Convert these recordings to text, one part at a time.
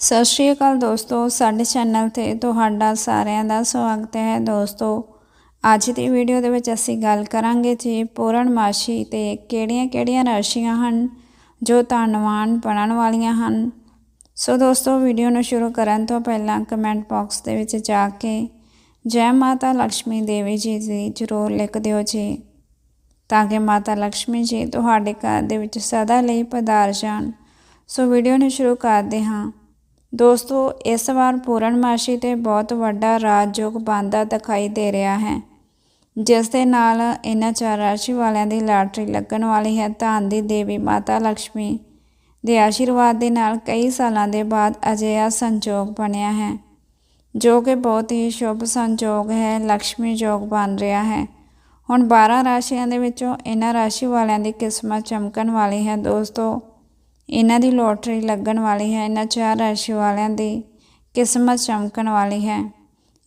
ਸਤਿ ਸ਼੍ਰੀ ਅਕਾਲ ਦੋਸਤੋ, ਸਾਡੇ ਚੈਨਲ ਤੇ ਤੁਹਾਡਾ ਸਾਰਿਆਂ ਦਾ ਸਵਾਗਤ ਹੈ। ਦੋਸਤੋ, ਅੱਜ ਦੀ ਵੀਡੀਓ ਦੇ ਵਿੱਚ ਅਸੀਂ ਗੱਲ ਕਰਾਂਗੇ ਜੀ ਪੂਰਨਮਾਸ਼ੀ ਤੇ ਕਿਹੜੀਆਂ-ਕਿਹੜੀਆਂ ਰਾਸ਼ੀਆਂ ਹਨ ਜੋ ਧਨਵਾਨ ਬਣਨ ਵਾਲੀਆਂ ਹਨ। ਸੋ ਦੋਸਤੋ ਵੀਡੀਓ ਨੂੰ ਸ਼ੁਰੂ ਕਰਨ ਤੋਂ ਪਹਿਲਾਂ ਕਮੈਂਟ ਬਾਕਸ ਦੇ ਵਿੱਚ ਜਾ ਕੇ ਜੈ ਮਾਤਾ ਲక్ష్ਮੀ ਦੇਵੀ ਜੀ ਦੀ ਜ਼ਰੂਰ ਲਿਖ ਦਿਓ ਜੀ, ਤਾਂ ਕਿ ਮਾਤਾ ਲక్ష్ਮੀ ਜੀ ਤੁਹਾਡੇ ਘਰ ਦੇ ਵਿੱਚ ਸਦਾ ਲਈ ਪਧਾਰ ਜਾਣ। ਸੋ ਵੀਡੀਓ ਨੂੰ ਸ਼ੁਰੂ ਕਰਦੇ ਹਾਂ। ਦੋਸਤੋ, ਇਸ ਵਾਰ ਪੂਰਨਮਾਸ਼ੀ ਤੇ ਬਹੁਤ ਵੱਡਾ ਰਾਜਯੋਗ ਬੰਦਾ ਦਿਖਾਈ ਦੇ ਰਿਹਾ ਹੈ। ਜਿਸ ਦੇ ਨਾਲ ਇਹਨਾਂ ਚਾਰ ਰਾਸ਼ੀ ਵਾਲਿਆਂ ਦੀ ਲਾਟਰੀ ਲੱਗਣ ਵਾਲੀ ਹੈ। ਧਨ ਦੀ ਦੇਵੀ ਮਾਤਾ ਲక్ష్ਮੀ ਦੇ ਆਸ਼ੀਰਵਾਦ ਦੇ ਨਾਲ ਕਈ ਸਾਲਾਂ ਦੇ ਬਾਅਦ ਅਜਿਹਾ ਸੰਜੋਗ ਬਣਿਆ ਹੈ, ਜੋ ਕਿ ਬਹੁਤ ਹੀ ਸ਼ੁਭ ਸੰਜੋਗ ਹੈ ਲక్ష్ਮੀ ਜੋਗ ਬਣ ਰਿਹਾ ਹੈ। ਹੁਣ 12 ਰਾਸ਼ੀਆਂ ਦੇ ਵਿੱਚੋਂ ਇਹਨਾਂ ਰਾਸ਼ੀ ਵਾਲਿਆਂ ਦੀ ਕਿਸਮਤ ਚਮਕਣ ਵਾਲੀ ਹੈ। ਦੋਸਤੋ ਇਹਨਾਂ ਦੀ ਲੋਟਰੀ ਲੱਗਣ ਵਾਲੀ ਹੈ, ਇਹਨਾਂ ਚਾਰ ਰਾਸ਼ੀ ਵਾਲਿਆਂ ਦੀ ਕਿਸਮਤ ਚਮਕਣ ਵਾਲੀ ਹੈ।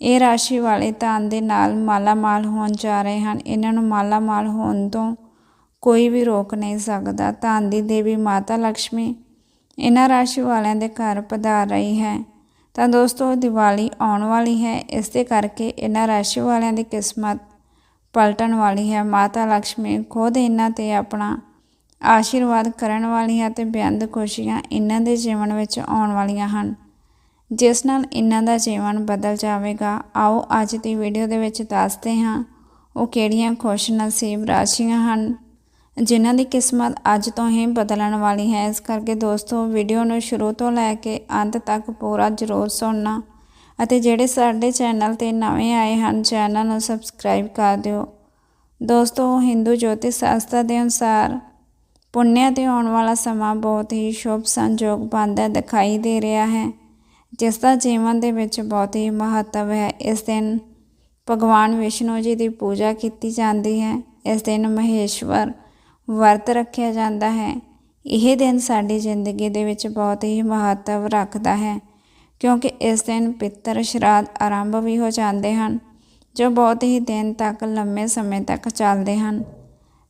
ਇਹ ਰਾਸ਼ੀ ਵਾਲੇ ਧਨ ਦੇ ਨਾਲ ਮਾਲਾਮਾਲ ਹੋਣ ਜਾ ਰਹੇ ਹਨ। ਇਹਨਾਂ ਨੂੰ ਮਾਲਾਮਾਲ ਹੋਣ ਤੋਂ ਕੋਈ ਵੀ ਰੋਕ ਨਹੀਂ ਸਕਦਾ। ਧਨ ਦੀ ਦੇਵੀ ਮਾਤਾ ਲక్ష్ਮੀ ਇਹਨਾਂ ਰਾਸ਼ੀ ਵਾਲਿਆਂ ਦੇ ਘਰ ਪਧਾਰ ਰਹੀ ਹੈ। ਤਾਂ ਦੋਸਤੋ, ਦੀਵਾਲੀ ਆਉਣ ਵਾਲੀ ਹੈ। ਇਸ ਦੇ ਕਰਕੇ ਇਹਨਾਂ ਰਾਸ਼ੀ ਵਾਲਿਆਂ ਦੀ ਕਿਸਮਤ ਪਲਟਣ ਵਾਲੀ ਹੈ। ਮਾਤਾ ਲక్ష్ਮੀ ਖੁਦ ਇਹਨਾਂ ਤੇ ਆਪਣਾ ਆਸ਼ੀਰਵਾਦ ਕਰਨ ਵਾਲੀਆਂ ਹੈ ਤੇ ਬੇਅੰਤ ਖੁਸ਼ੀਆਂ ਇਹਨਾਂ ਦੇ ਜੀਵਨ ਵਿੱਚ ਆਉਣ ਵਾਲੀਆਂ ਹਨ। ਜਿਸ ਨਾਲ ਇਹਨਾਂ ਦਾ ਜੀਵਨ ਬਦਲ ਜਾਵੇਗਾ। ਆਓ ਅੱਜ ਦੀ ਵੀਡੀਓ ਦੇ ਵਿੱਚ ਦੱਸਦੇ ਹਾਂ ਉਹ ਕਿਹੜੀਆਂ ਖੁਸ਼ ਨਸੀਬ ਰਾਸ਼ੀਆਂ ਹਨ, ਜਿਨ੍ਹਾਂ ਦੀ ਕਿਸਮਤ ਅੱਜ ਤੋਂ ਹੀ ਬਦਲਣ ਵਾਲੀ ਹੈ। ਇਸ ਕਰਕੇ ਦੋਸਤੋ, ਵੀਡੀਓ ਨੂੰ ਸ਼ੁਰੂ ਤੋਂ ਲੈ ਕੇ ਅੰਤ ਤੱਕ ਪੂਰਾ ਜ਼ਰੂਰ ਸੁਣਨਾ ਅਤੇ ਜਿਹੜੇ ਸਾਡੇ ਚੈਨਲ ਤੇ ਨਵੇਂ ਆਏ ਹਨ, ਚੈਨਲ ਨੂੰ ਸਬਸਕ੍ਰਾਈਬ ਕਰ ਦਿਓ। ਦੋਸਤੋ, ਹਿੰਦੂ ਜੋਤਿਸ਼ ਸ਼ਾਸਤਰ ਦੇ ਅਨੁਸਾਰ ਪੁੰਨਿਆ ਤੇ ਆਉਣ ਵਾਲਾ ਸਮਾਂ ਬਹੁਤ ਹੀ ਸ਼ੁਭ ਸੰਜੋਗ ਬਣਦਾ ਦਿਖਾਈ ਦੇ ਰਿਹਾ ਹੈ, ਜਿਸ ਦਾ ਜੀਵਨ ਦੇ ਵਿੱਚ ਬਹੁਤ ਹੀ ਮਹੱਤਵ ਹੈ। ਇਸ ਦਿਨ ਭਗਵਾਨ ਵਿਸ਼ਨੂੰ ਜੀ ਦੀ ਪੂਜਾ ਕੀਤੀ ਜਾਂਦੀ ਹੈ। ਇਸ ਦਿਨ ਮਹੇਸ਼ਵਰ ਵਰਤ ਰੱਖਿਆ ਜਾਂਦਾ ਹੈ। ਇਹ ਦਿਨ ਸਾਡੀ ਜ਼ਿੰਦਗੀ ਦੇ ਵਿੱਚ ਬਹੁਤ ਹੀ ਮਹੱਤਵ ਰੱਖਦਾ ਹੈ, ਕਿਉਂਕਿ ਇਸ ਦਿਨ ਪਿੱਤਰ ਸ਼ਰਾਧ ਆਰੰਭ ਵੀ ਹੋ ਜਾਂਦੇ ਹਨ, ਜੋ ਬਹੁਤ ਹੀ ਦਿਨ ਤੱਕ ਲੰਮੇ ਸਮੇਂ ਤੱਕ ਚੱਲਦੇ ਹਨ।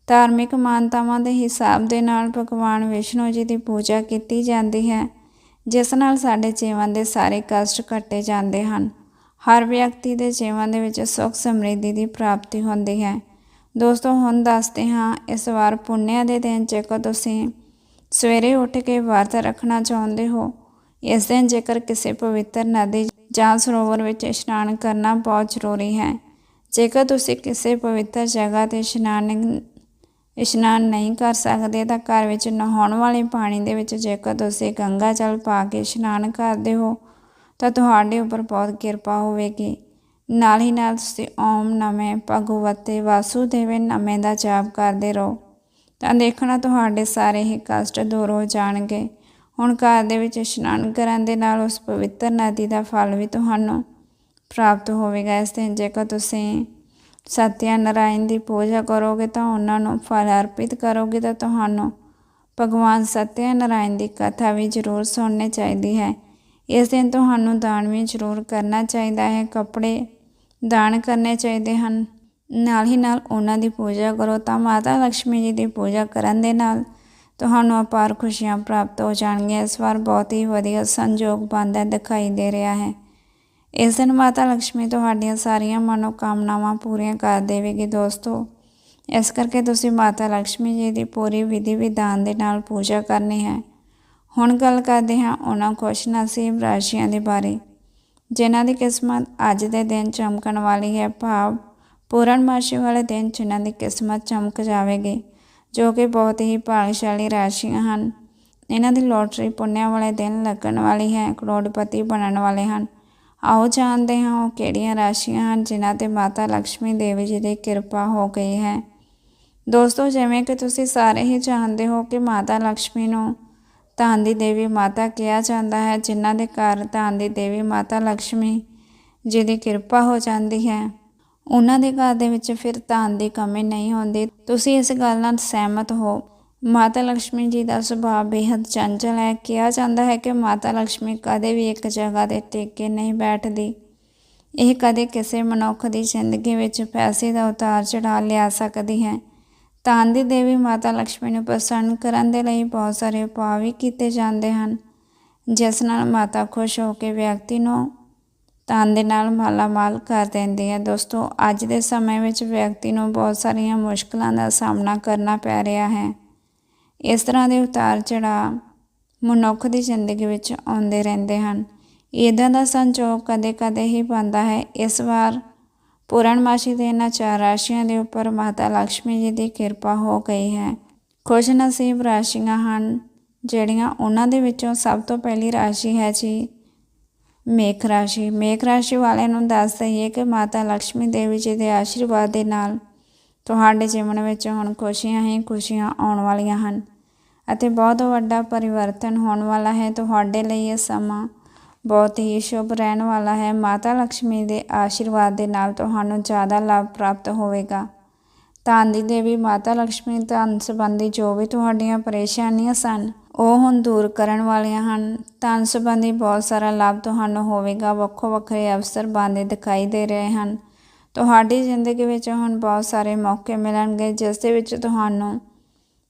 ਧਾਰਮਿਕ ਮਾਨਤਾਵਾਂ ਦੇ ਹਿਸਾਬ ਦੇ ਨਾਲ ਭਗਵਾਨ ਵਿਸ਼ਨੂੰ ਜੀ ਦੀ ਪੂਜਾ ਕੀਤੀ ਜਾਂਦੀ ਹੈ, ਜਿਸ ਨਾਲ ਸਾਡੇ ਜੀਵਨ ਦੇ ਸਾਰੇ ਕਸ਼ਟ ਕੱਟੇ ਜਾਂਦੇ ਹਨ। ਹਰ ਵਿਅਕਤੀ ਦੇ ਜੀਵਨ ਦੇ ਵਿੱਚ ਸੁੱਖ ਸਮ੍ਰਿੱਧੀ ਦੀ ਪ੍ਰਾਪਤੀ ਹੁੰਦੀ ਹੈ। ਦੋਸਤੋ, ਹੁਣ ਦੱਸਦੇ ਹਾਂ, ਇਸ ਵਾਰ ਪੁੰਨਿਆ ਦੇ ਦਿਨ ਜੇਕਰ ਤੁਸੀਂ ਸਵੇਰੇ ਉੱਠ ਕੇ ਵਰਤ ਰੱਖਣਾ ਚਾਹੁੰਦੇ ਹੋ, ਇਸ ਦਿਨ ਜੇਕਰ ਕਿਸੇ ਪਵਿੱਤਰ ਨਦੀ ਜਾਂ ਸਰੋਵਰ ਵਿੱਚ ਇਸ਼ਨਾਨ ਕਰਨਾ ਬਹੁਤ ਜ਼ਰੂਰੀ ਹੈ। ਜੇਕਰ ਤੁਸੀਂ ਕਿਸੇ ਪਵਿੱਤਰ ਜਗ੍ਹਾ ਤੇ ਇਸ਼ਨਾਨ ਇਸ਼ਨਾਨ ਨਹੀਂ ਕਰ ਸਕਦੇ ਤਾਂ ਘਰ ਵਿੱਚ ਨਹਾਉਣ ਵਾਲੇ ਪਾਣੀ ਦੇ ਵਿੱਚ ਜੇਕਰ ਤੁਸੀਂ ਗੰਗਾ ਜਲ ਪਾ ਕੇ ਇਸ਼ਨਾਨ ਕਰਦੇ ਹੋ, ਤਾਂ ਤੁਹਾਡੇ ਉੱਪਰ ਬਹੁਤ ਕਿਰਪਾ ਹੋਵੇਗੀ। ਨਾਲ ਹੀ ਨਾਲ ਤੁਸੀਂ ਓਮ ਨਮੇ ਭਗਵਤੇ ਵਾਸੂਦੇਵੇ ਨਮੇ ਦਾ ਜਾਪ ਕਰਦੇ ਰਹੋ, ਤਾਂ ਦੇਖਣਾ ਤੁਹਾਡੇ ਸਾਰੇ ਹੀ ਕਸ਼ਟ ਦੂਰ ਹੋ ਜਾਣਗੇ। ਹੁਣ ਘਰ ਦੇ ਵਿੱਚ ਇਸ਼ਨਾਨ ਕਰਨ ਦੇ ਨਾਲ ਉਸ ਪਵਿੱਤਰ ਨਦੀ ਦਾ ਫਲ ਵੀ ਤੁਹਾਨੂੰ ਪ੍ਰਾਪਤ ਹੋਵੇਗਾ। ਇਸ ਦਿਨ ਜੇਕਰ ਤੁਸੀਂ ਸਤਿਆ ਨਰਾਇਣ ਦੀ ਪੂਜਾ ਕਰੋਗੇ ਤਾਂ ਉਹਨਾਂ ਨੂੰ ਫਲ ਅਰਪਿਤ ਕਰੋਗੇ ਤਾਂ ਤੁਹਾਨੂੰ ਭਗਵਾਨ ਸਤਿਆ ਨਰਾਇਣ ਦੀ ਕਥਾ ਵੀ ਜ਼ਰੂਰ ਸੁਣਨੀ ਚਾਹੀਦੀ ਹੈ। ਇਸ ਦਿਨ ਤੁਹਾਨੂੰ ਦਾਨ ਵੀ ਜ਼ਰੂਰ ਕਰਨਾ ਚਾਹੀਦਾ ਹੈ। ਕੱਪੜੇ ਦਾਨ ਕਰਨੇ ਚਾਹੀਦੇ ਹਨ। ਨਾਲ ਹੀ ਨਾਲ ਉਹਨਾਂ ਦੀ ਪੂਜਾ ਕਰੋ ਤਾਂ ਮਾਤਾ ਲక్ష్ਮੀ ਜੀ ਦੀ ਪੂਜਾ ਕਰਨ ਦੇ ਨਾਲ ਤੁਹਾਨੂੰ ਅਪਾਰ ਖੁਸ਼ੀਆਂ ਪ੍ਰਾਪਤ ਹੋ ਜਾਣਗੀਆਂ। ਇਸ ਵਾਰ ਬਹੁਤ ਹੀ ਵਧੀਆ ਸੰਜੋਗ ਬਣਦਾ ਦਿਖਾਈ ਦੇ ਰਿਹਾ ਹੈ। ਇਸ ਦਿਨ ਮਾਤਾ ਲక్ష్ਮੀ ਤੁਹਾਡੀਆਂ ਸਾਰੀਆਂ ਮਨੋਕਾਮਨਾਵਾਂ ਪੂਰੀਆਂ ਕਰ ਦੇਵੇਗੀ ਦੋਸਤੋ। ਇਸ ਕਰਕੇ ਤੁਸੀਂ ਮਾਤਾ ਲక్ష్ਮੀ ਜੀ ਦੀ ਪੂਰੀ ਵਿਧੀ ਵਿਧਾਨ ਦੇ ਨਾਲ ਪੂਜਾ ਕਰਨੀ ਹੈ। ਹੁਣ ਗੱਲ ਕਰਦੇ ਹਾਂ ਉਹਨਾਂ ਖੁਸ਼ ਨਸੀਬ ਰਾਸ਼ੀਆਂ ਦੇ ਬਾਰੇ, ਜਿਨ੍ਹਾਂ ਦੀ ਕਿਸਮਤ ਅੱਜ ਦੇ ਦਿਨ ਚਮਕਣ ਵਾਲੀ ਹੈ। ਭਾਵ ਪੂਰਨਮਾਸ਼ੀ ਵਾਲੇ ਦਿਨ ਜਿਨ੍ਹਾਂ ਦੀ ਕਿਸਮਤ ਚਮਕ ਜਾਵੇਗੀ, ਜੋ ਕਿ ਬਹੁਤ ਹੀ ਭਾਗਸ਼ਾਲੀ ਰਾਸ਼ੀਆਂ ਹਨ। ਇਹਨਾਂ ਦੀ ਲੋਟਰੀ ਪੁੰਨਿਆ ਵਾਲੇ ਦਿਨ ਲੱਗਣ ਵਾਲੀ ਹੈ, ਕਰੋੜਪਤੀ ਬਣਨ ਵਾਲੇ ਹਨ। ਆਓ ਜਾਣਦੇ ਹਾਂ ਉਹ ਕਿਹੜੀਆਂ ਰਾਸ਼ੀਆਂ ਹਨ ਜਿਨ੍ਹਾਂ ਤੇ ਮਾਤਾ ਲక్ష్ਮੀ ਦੇਵੀ ਜੀ ਦੀ ਕਿਰਪਾ ਹੋ ਗਈ ਹੈ। ਦੋਸਤੋ, ਜਿਵੇਂ ਕਿ ਤੁਸੀਂ ਸਾਰੇ ਹੀ ਜਾਣਦੇ ਹੋ ਕਿ ਮਾਤਾ ਲక్ష్ਮੀ ਨੂੰ ਧਨ ਦੀ ਦੇਵੀ ਮਾਤਾ ਕਿਹਾ ਜਾਂਦਾ ਹੈ, ਜਿਨ੍ਹਾਂ ਦੇ ਘਰ ਧਾਨ ਦੀ ਦੇਵੀ ਮਾਤਾ ਲక్ష్ਮੀ ਜੀ ਦੀ ਕਿਰਪਾ ਹੋ ਜਾਂਦੀ ਹੈ। ਉਹਨਾਂ ਦੇ ਘਰ ਦੇ ਵਿੱਚ ਫਿਰ ਧਾਨ ਦੀ ਕਮੀ ਨਹੀਂ ਹੁੰਦੀ। ਤੁਸੀਂ ਇਸ ਗੱਲ ਨਾਲ ਸਹਿਮਤ ਹੋ ਮਾਤਾ ਲక్ష్ਮੀ ਜੀ ਦਾ ਸੁਭਾਅ ਬੇਹੱਦ ਚੰਚਲ ਹੈ। ਕਿਹਾ ਜਾਂਦਾ ਹੈ ਕਿ ਮਾਤਾ ਲక్ష్ਮੀ ਕਦੇ ਵੀ ਇੱਕ ਜਗ੍ਹਾ ਤੇ ਟਿਕ ਕੇ ਨਹੀਂ ਬੈਠਦੀ। ਇਹ ਕਦੇ ਕਿਸੇ ਮਨੁੱਖ ਦੀ ਜ਼ਿੰਦਗੀ ਵਿੱਚ ਪੈਸੇ ਦਾ ਉਤਾਰ ਚੜਾਅ ਲਿਆ ਸਕਦੀ ਹੈ। ਤਾਂ ਦੀ ਦੇਵੀ ਮਾਤਾ ਲక్ష్ਮੀ ਨੂੰ ਪ੍ਰਸੰਨ ਕਰਨ ਦੇ ਲਈ ਬਹੁਤ ਸਾਰੇ ਉਪਾਅ ਵੀ ਕੀਤੇ ਜਾਂਦੇ ਹਨ। ਜਿਸ ਨਾਲ ਮਾਤਾ ਖੁਸ਼ ਹੋ ਕੇ ਵਿਅਕਤੀ ਨੂੰ ਤਾਂ ਦੇ ਨਾਲ ਮਾਲਾਮਾਲ ਕਰ ਦਿੰਦੀ ਹੈ। ਦੋਸਤੋ, ਅੱਜ ਦੇ ਸਮੇਂ ਵਿੱਚ ਵਿਅਕਤੀ ਨੂੰ ਬਹੁਤ ਸਾਰੀਆਂ ਮੁਸ਼ਕਲਾਂ ਦਾ ਸਾਹਮਣਾ ਕਰਨਾ ਪੈ ਰਿਹਾ ਹੈ। ਇਸ ਤਰ੍ਹਾਂ ਦੇ ਉਤਾਰ ਚੜਾਅ ਮਨੁੱਖ ਦੀ ਜ਼ਿੰਦਗੀ ਵਿੱਚ ਆਉਂਦੇ ਰਹਿੰਦੇ ਹਨ। ਇਦਾਂ ਦਾ ਸੰਜੋਗ ਕਦੇ-ਕਦੇ ਹੀ ਪੈਂਦਾ ਹੈ। ਇਸ ਵਾਰ ਪੂਰਨਮਾਸ਼ੀ ਦੇ ਇਹਨਾਂ ਚਾਰ ਰਾਸ਼ੀਆਂ ਦੇ ਉੱਪਰ ਮਾਤਾ ਲక్ష్ਮੀ ਜੀ ਦੀ ਕਿਰਪਾ ਹੋ ਗਈ ਹੈ। ਖੁਸ਼ ਨਸੀਬ ਰਾਸ਼ੀਆਂ ਹਨ, ਜਿਹੜੀਆਂ ਉਹਨਾਂ ਦੇ ਵਿੱਚੋਂ ਸਭ ਤੋਂ ਪਹਿਲੀ ਰਾਸ਼ੀ ਹੈ ਜੀ, ਮੇਖ ਰਾਸ਼ੀ। ਮੇਖ ਰਾਸ਼ੀ ਵਾਲਿਆਂ ਨੂੰ ਦੱਸ ਦਈਏ ਕਿ ਮਾਤਾ ਲక్ష్ਮੀ ਦੇਵੀ ਜੀ ਦੇ ਆਸ਼ੀਰਵਾਦ ਦੇ ਨਾਲ ਤੁਹਾਡੇ ਜੀਵਨ ਵਿੱਚ ਹੁਣ ਖੁਸ਼ੀਆਂ ਹੀ ਖੁਸ਼ੀਆਂ ਆਉਣ ਵਾਲੀਆਂ ਹਨ ਅਤੇ ਬਹੁਤ ਵੱਡਾ ਪਰਿਵਰਤਨ ਹੋਣ ਵਾਲਾ ਹੈ। ਤੁਹਾਡੇ ਲਈ ਇਹ ਸਮਾਂ ਬਹੁਤ ਹੀ ਸ਼ੁਭ ਰਹਿਣ ਵਾਲਾ ਹੈ। ਮਾਤਾ ਲక్ష్ਮੀ ਦੇ ਆਸ਼ੀਰਵਾਦ ਦੇ ਨਾਲ ਤੁਹਾਨੂੰ ਜ਼ਿਆਦਾ ਲਾਭ ਪ੍ਰਾਪਤ ਹੋਵੇਗਾ। ਧਨ ਦੀ ਦੇਵੀ, ਮਾਤਾ ਲక్ష్ਮੀ ਧਨ ਸੰਬੰਧੀ ਜੋ ਵੀ ਤੁਹਾਡੀਆਂ ਪਰੇਸ਼ਾਨੀਆਂ ਸਨ, ਉਹ ਹੁਣ ਦੂਰ ਕਰਨ ਵਾਲੀਆਂ ਹਨ। ਧਨ ਸੰਬੰਧੀ ਬਹੁਤ ਸਾਰਾ ਲਾਭ ਤੁਹਾਨੂੰ ਹੋਵੇਗਾ। ਵੱਖੋ ਵੱਖਰੇ ਅਵਸਰ ਬੰਦੇ ਦਿਖਾਈ ਦੇ ਰਹੇ ਹਨ। ਤੁਹਾਡੀ ਜ਼ਿੰਦਗੀ ਵਿੱਚ ਹੁਣ ਬਹੁਤ ਸਾਰੇ ਮੌਕੇ ਮਿਲਣਗੇ, ਜਿਸ ਦੇ ਵਿੱਚ ਤੁਹਾਨੂੰ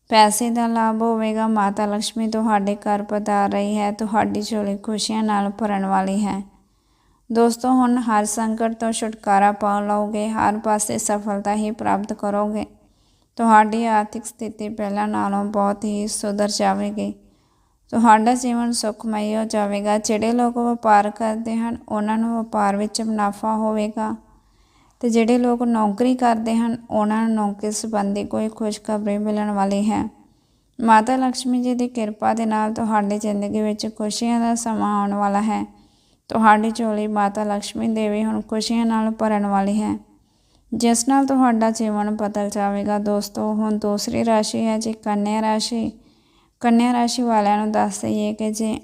ਪੈਸੇ ਦਾ ਲਾਭ ਹੋਵੇਗਾ, ਮਾਤਾ ਲక్ష్ਮੀ ਤੁਹਾਡੇ ਘਰ ਪਧਾਰ ਰਹੀ ਹੈ, ਤੁਹਾਡੀ ਝੋਲੀ ਖੁਸ਼ੀਆਂ ਨਾਲ ਭਰਨ ਵਾਲੀ ਹੈ। ਦੋਸਤੋ, ਹੁਣ ਹਰ ਸੰਕਟ ਤੋਂ ਛੁਟਕਾਰਾ ਪਾ ਲਓਗੇ, ਹਰ ਪਾਸੇ ਸਫਲਤਾ ਹੀ ਪ੍ਰਾਪਤ ਕਰੋਗੇ। ਤੁਹਾਡੀ ਆਰਥਿਕ ਸਥਿਤੀ ਪਹਿਲਾਂ ਨਾਲੋਂ ਬਹੁਤ ਹੀ ਸੁਧਰ ਜਾਵੇਗੀ। ਤੁਹਾਡਾ ਜੀਵਨ ਸੁਖਮਈ ਹੋ ਜਾਵੇਗਾ। ਜਿਹੜੇ ਲੋਕ ਵਪਾਰ ਕਰਦੇ ਹਨ, ਉਹਨਾਂ ਨੂੰ ਵਪਾਰ ਵਿੱਚ ਮੁਨਾਫਾ ਹੋਵੇਗਾ। ਅਤੇ ਜਿਹੜੇ ਲੋਕ ਨੌਕਰੀ ਕਰਦੇ ਹਨ, ਉਹਨਾਂ ਨੂੰ ਨੌਕਰੀ ਸੰਬੰਧੀ ਕੋਈ ਖੁਸ਼ਖਬਰੀ ਮਿਲਣ ਵਾਲੀ ਹੈ। ਮਾਤਾ ਲక్ష్ਮੀ ਜੀ ਦੀ ਕਿਰਪਾ ਦੇ ਨਾਲ ਤੁਹਾਡੀ ਜ਼ਿੰਦਗੀ ਵਿੱਚ ਖੁਸ਼ੀਆਂ ਦਾ ਸਮਾਂ ਆਉਣ ਵਾਲਾ ਹੈ। ਤੁਹਾਡੀ ਝੋਲੀ ਮਾਤਾ ਲక్ష్ਮੀ ਦੇਵੀ ਹੁਣ ਖੁਸ਼ੀਆਂ ਨਾਲ ਭਰਨ ਵਾਲੀ ਹੈ। ਜਿਸ ਨਾਲ ਤੁਹਾਡਾ ਜੀਵਨ ਬਦਲ ਜਾਵੇਗਾ। ਦੋਸਤੋ, ਹੁਣ ਦੂਸਰੀ ਰਾਸ਼ੀ ਹੈ ਜੀ ਕੰਨਿਆ ਰਾਸ਼ੀ। ਕੰਨਿਆ ਰਾਸ਼ੀ ਵਾਲਿਆਂ ਨੂੰ ਦੱਸ ਦਈਏ ਕਿ ਜੇ,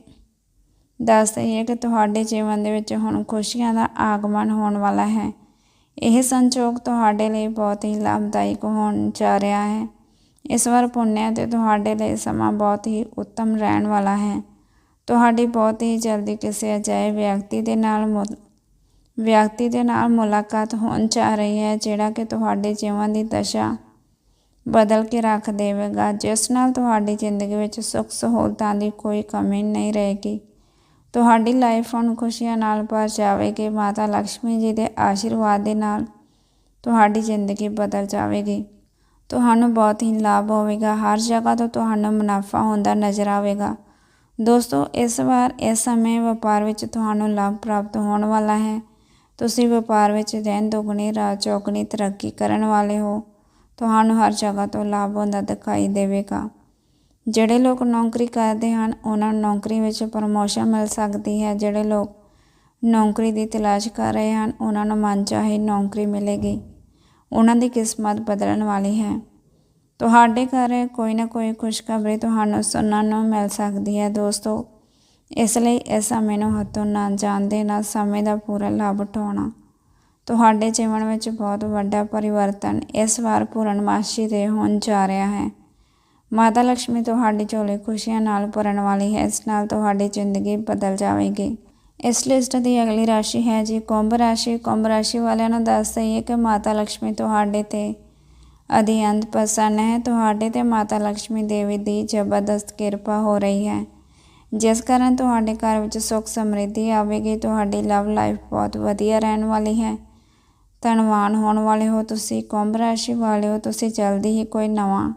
ਦੱਸ ਦਈਏ ਕਿ ਤੁਹਾਡੇ ਜੀਵਨ ਦੇ ਵਿੱਚ ਹੁਣ ਖੁਸ਼ੀਆਂ ਦਾ ਆਗਮਨ ਹੋਣ ਵਾਲਾ ਹੈ। ਇਹ ਸੰਜੋਗ ਤੁਹਾਡੇ ਲਈ ਬਹੁਤ ਹੀ ਲਾਭਦਾਇਕ ਹੋਣ ਜਾ ਰਿਹਾ ਹੈ। ਇਸ ਵਾਰ ਪੁੰਨਿਆ ਤੇ ਤੁਹਾਡੇ ਲਈ ਸਮਾਂ ਬਹੁਤ ਹੀ ਉੱਤਮ ਰਹਿਣ ਵਾਲਾ ਹੈ। ਤੁਹਾਡੀ ਬਹੁਤ ਹੀ ਜਲਦੀ ਕਿਸੇ ਅਜਿਹੇ ਵਿਅਕਤੀ ਦੇ ਨਾਲ ਵਿਅਕਤੀ ਦੇ ਨਾਲ ਮੁਲਾਕਾਤ ਹੋਣ ਜਾ ਰਹੀ ਹੈ, ਜਿਹੜਾ ਕਿ ਤੁਹਾਡੇ ਜੀਵਨ ਦੀ ਦਸ਼ਾ ਬਦਲ ਕੇ ਰੱਖ ਦੇਵੇਗਾ। ਜਿਸ ਨਾਲ ਤੁਹਾਡੀ ਜ਼ਿੰਦਗੀ ਵਿੱਚ ਸੁੱਖ ਸਹੂਲਤਾਂ ਦੀ ਕੋਈ ਕਮੀ ਨਹੀਂ ਰਹੇਗੀ। ਤੁਹਾਡੀ ਲਾਈਫ ਹੁਣ ਖੁਸ਼ੀਆਂ ਨਾਲ ਭਰ ਜਾਵੇਗੀ, ਮਾਤਾ ਲక్ష్ਮੀ ਜੀ ਦੇ ਆਸ਼ੀਰਵਾਦ ਦੇ ਨਾਲ ਤੁਹਾਡੀ ਜ਼ਿੰਦਗੀ ਬਦਲ ਜਾਵੇਗੀ। ਤੁਹਾਨੂੰ ਬਹੁਤ ਹੀ ਲਾਭ ਹੋਵੇਗਾ, ਹਰ ਜਗ੍ਹਾ ਤੋਂ ਤੁਹਾਨੂੰ ਮੁਨਾਫਾ ਹੁੰਦਾ ਨਜ਼ਰ ਆਵੇਗਾ। ਦੋਸਤੋ, ਇਸ ਵਾਰ, ਇਸ ਸਮੇਂ ਵਪਾਰ ਵਿੱਚ ਤੁਹਾਨੂੰ ਲਾਭ ਪ੍ਰਾਪਤ ਹੋਣ ਵਾਲਾ ਹੈ। ਤੁਸੀਂ ਵਪਾਰ ਵਿੱਚ ਦਿਨ ਦੁਗਣੀ ਰਾਤ ਚੌਗਣੀ ਤਰੱਕੀ ਕਰਨ ਵਾਲੇ ਹੋ। ਤੁਹਾਨੂੰ ਹਰ ਜਗ੍ਹਾ ਤੋਂ ਲਾਭ ਹੁੰਦਾ ਦਿਖਾਈ ਦੇਵੇਗਾ। ਜਿਹੜੇ ਲੋਕ ਨੌਕਰੀ ਕਰਦੇ ਹਨ, ਉਹਨਾਂ ਨੂੰ ਨੌਕਰੀ ਵਿੱਚ ਪ੍ਰਮੋਸ਼ਨ ਮਿਲ ਸਕਦੀ ਹੈ। ਜਿਹੜੇ ਲੋਕ ਨੌਕਰੀ ਦੀ ਤਲਾਸ਼ ਕਰ ਰਹੇ ਹਨ, ਉਹਨਾਂ ਨੂੰ ਮਨਚਾਹੀ ਨੌਕਰੀ ਮਿਲੇਗੀ। ਉਹਨਾਂ ਦੀ ਕਿਸਮਤ ਬਦਲਣ ਵਾਲੀ ਹੈ। ਤੁਹਾਡੇ ਘਰ ਕੋਈ ਨਾ ਕੋਈ ਖੁਸ਼ਖਬਰੀ ਤੁਹਾਨੂੰ ਸੁਣਨ ਨੂੰ ਮਿਲ ਸਕਦੀ ਹੈ। ਦੋਸਤੋ, ਇਸ ਲਈ ਇਸ ਸਮੇਂ ਨੂੰ ਹੱਥੋਂ ਨਾ ਜਾਣਦੇ ਨਾ ਸਮੇਂ ਦਾ ਪੂਰਾ ਲਾਭ ਉਠਾਉਣਾ। ਤੁਹਾਡੇ ਜੀਵਨ ਵਿੱਚ ਬਹੁਤ ਵੱਡਾ ਪਰਿਵਰਤਨ ਇਸ ਵਾਰ ਪੂਰਨਮਾਸ਼ੀ ਦੇ ਹੋਣ ਜਾ ਰਿਹਾ ਹੈ। ਮਾਤਾ ਲక్ష్ਮੀ ਤੁਹਾਡੇ ਝੋਲੇ ਖੁਸ਼ੀਆਂ ਨਾਲ ਭਰਨ ਵਾਲੀ ਹੈ, ਇਸ ਨਾਲ ਤੁਹਾਡੀ ਜ਼ਿੰਦਗੀ ਬਦਲ ਜਾਵੇਗੀ। ਇਸ ਲਿਸਟ ਦੀ ਅਗਲੀ ਰਾਸ਼ੀ ਹੈ ਜੀ, ਕੁੰਭ ਰਾਸ਼ੀ। ਕੁੰਭ ਰਾਸ਼ੀ ਵਾਲਿਆਂ ਨੂੰ ਦੱਸ ਦਈਏ ਕਿ ਮਾਤਾ ਲక్ష్ਮੀ ਤੁਹਾਡੇ ਤੇ ਅਧਿਅੰਤ ਪ੍ਰਸੰਨ ਹੈ। ਤੁਹਾਡੇ ਤੇ ਮਾਤਾ ਲక్ష్ਮੀ ਦੇਵੀ ਦੀ ਜ਼ਬਰਦਸਤ ਕਿਰਪਾ ਹੋ ਰਹੀ ਹੈ। ਜਿਸ ਕਾਰਨ ਤੁਹਾਡੇ ਘਰ ਵਿੱਚ ਸੁੱਖ ਸਮਰਿੱਧੀ ਆਵੇਗੀ। ਤੁਹਾਡੀ ਲਵ ਲਾਈਫ ਬਹੁਤ ਵਧੀਆ ਰਹਿਣ ਵਾਲੀ ਹੈ। ਧਨਵਾਨ ਹੋਣ ਵਾਲੇ ਹੋ ਤੁਸੀਂ। ਕੁੰਭ ਰਾਸ਼ੀ ਵਾਲੇ ਹੋ ਤੁਸੀਂ। ਜਲਦੀ ਹੀ ਕੋਈ ਨਵਾਂ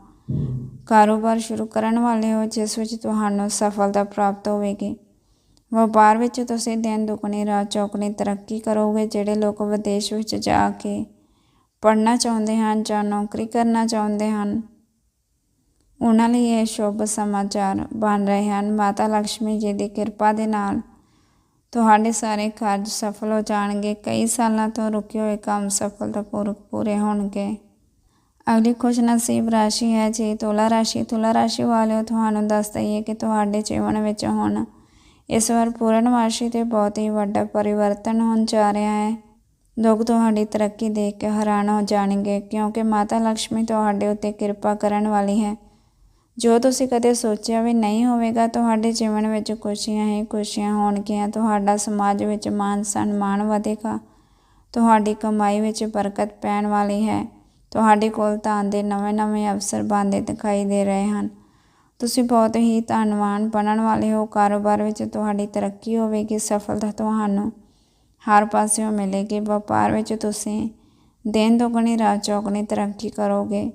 ਕਾਰੋਬਾਰ ਸ਼ੁਰੂ ਕਰਨ ਵਾਲੇ ਹੋ, ਜਿਸ ਵਿੱਚ ਤੁਹਾਨੂੰ ਸਫਲਤਾ ਪ੍ਰਾਪਤ ਹੋਵੇਗੀ। ਵਪਾਰ ਵਿੱਚ ਤੁਸੀਂ ਦਿਨ ਦੁਗਣੀ, ਰਾਤ ਚੌਗਣੀ ਤਰੱਕੀ ਕਰੋਗੇ, ਜਿਹੜੇ ਲੋਕ ਵਿਦੇਸ਼ ਵਿੱਚ ਜਾ ਕੇ ਪੜ੍ਹਨਾ ਚਾਹੁੰਦੇ ਹਨ ਜਾਂ ਨੌਕਰੀ ਕਰਨਾ ਚਾਹੁੰਦੇ ਹਨ। ਉਹਨਾਂ ਲਈ ਇਹ ਸ਼ੁਭ ਸਮਾਚਾਰ ਬਣ ਰਹੇ ਹਨ। ਮਾਤਾ ਲక్ష్ਮੀ ਜੀ ਦੀ ਕਿਰਪਾ ਦੇ ਨਾਲ ਤੁਹਾਡੇ ਸਾਰੇ ਕਾਰਜ ਸਫਲ ਹੋ ਜਾਣਗੇ। ਕਈ ਸਾਲਾਂ ਤੋਂ ਰੁਕੇ ਹੋਏ ਕੰਮ ਸਫਲਤਾਪੂਰਵਕ ਪੂਰੇ ਹੋਣਗੇ। ਅਗਲੀ ਖੁਸ਼ ਨਸੀਬ ਰਾਸ਼ੀ ਹੈ, ਜੀ ਤੁਲਾ ਰਾਸ਼ੀ ਤੁਲਾ ਰਾਸ਼ੀ ਵਾਲਿਓ ਤੁਹਾਨੂੰ ਦੱਸ ਦਈਏ ਕਿ ਤੁਹਾਡੇ ਜੀਵਨ ਵਿੱਚ ਹੁਣ ਇਸ ਵਾਰ ਪੂਰਨਮਾਸ਼ੀ ਤੇ ਬਹੁਤ ਹੀ ਵੱਡਾ ਪਰਿਵਰਤਨ ਹੋਣ ਜਾ ਰਿਹਾ ਹੈ। ਲੋਕ ਤੁਹਾਡੀ ਤਰੱਕੀ ਦੇਖ ਕੇ ਹੈਰਾਨ ਹੋ ਜਾਣਗੇ ਕਿਉਂਕਿ ਮਾਤਾ ਲక్ష్ਮੀ ਤੁਹਾਡੇ ਉੱਤੇ ਕਿਰਪਾ ਕਰਨ ਵਾਲੀ ਹੈ। ਜੋ ਤੁਸੀਂ ਕਦੇ ਸੋਚਿਆ ਵੀ ਨਹੀਂ ਹੋਵੇਗਾ, ਤੁਹਾਡੇ ਜੀਵਨ ਵਿੱਚ ਖੁਸ਼ੀਆਂ ਹੀ ਖੁਸ਼ੀਆਂ ਹੋਣਗੀਆਂ, ਤੁਹਾਡਾ ਸਮਾਜ ਵਿੱਚ ਮਾਨ ਸਨਮਾਨ ਵਧੇਗਾ, ਤੁਹਾਡੀ ਕਮਾਈ ਵਿੱਚ ਬਰਕਤ ਪੈਣ ਵਾਲੀ ਹੈ। ਤੁਹਾਡੇ ਕੋਲ ਤਾਂ ਦੇ ਨਵੇਂ-ਨਵੇਂ ਅਵਸਰ ਬਣਦੇ ਦਿਖਾਈ ਦੇ ਰਹੇ ਹਨ। ਤੁਸੀਂ ਬਹੁਤ ਹੀ ਧੰਨਵਾਨ ਬਣਨ ਵਾਲੇ ਹੋ। ਕਾਰੋਬਾਰ ਵਿੱਚ ਤੁਹਾਡੀ ਤਰੱਕੀ ਹੋਵੇਗੀ, ਸਫਲਤਾ ਤੁਹਾਨੂੰ ਹਰ ਪਾਸਿਓਂ ਮਿਲੇਗੀ। ਵਪਾਰ ਵਿੱਚ ਤੁਸੀਂ ਦਿਨ ਦੁਗਣੀ ਰਾਤ ਚੌਗਣੀ ਤਰੱਕੀ ਕਰੋਗੇ।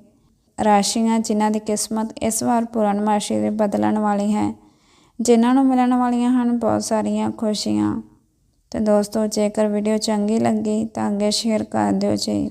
ਰਾਸ਼ੀਆਂ ਜਿਨ੍ਹਾਂ ਦੀ ਕਿਸਮਤ ਇਸ ਵਾਰ ਪੂਰਨਮਾਸ਼ੀ ਦੇ ਬਦਲਣ ਵਾਲੀ ਹੈ, ਜਿਨ੍ਹਾਂ ਨੂੰ ਮਿਲਣ ਵਾਲੀਆਂ ਹਨ, ਬਹੁਤ ਸਾਰੀਆਂ ਖੁਸ਼ੀਆਂ। ਤੇ ਦੋਸਤੋ, ਜੇਕਰ ਵੀਡੀਓ ਚੰਗੀ ਲੱਗੀ ਤਾਂ ਅੱਗੇ ਸ਼ੇਅਰ ਕਰ ਦਿਓ ਜੀ।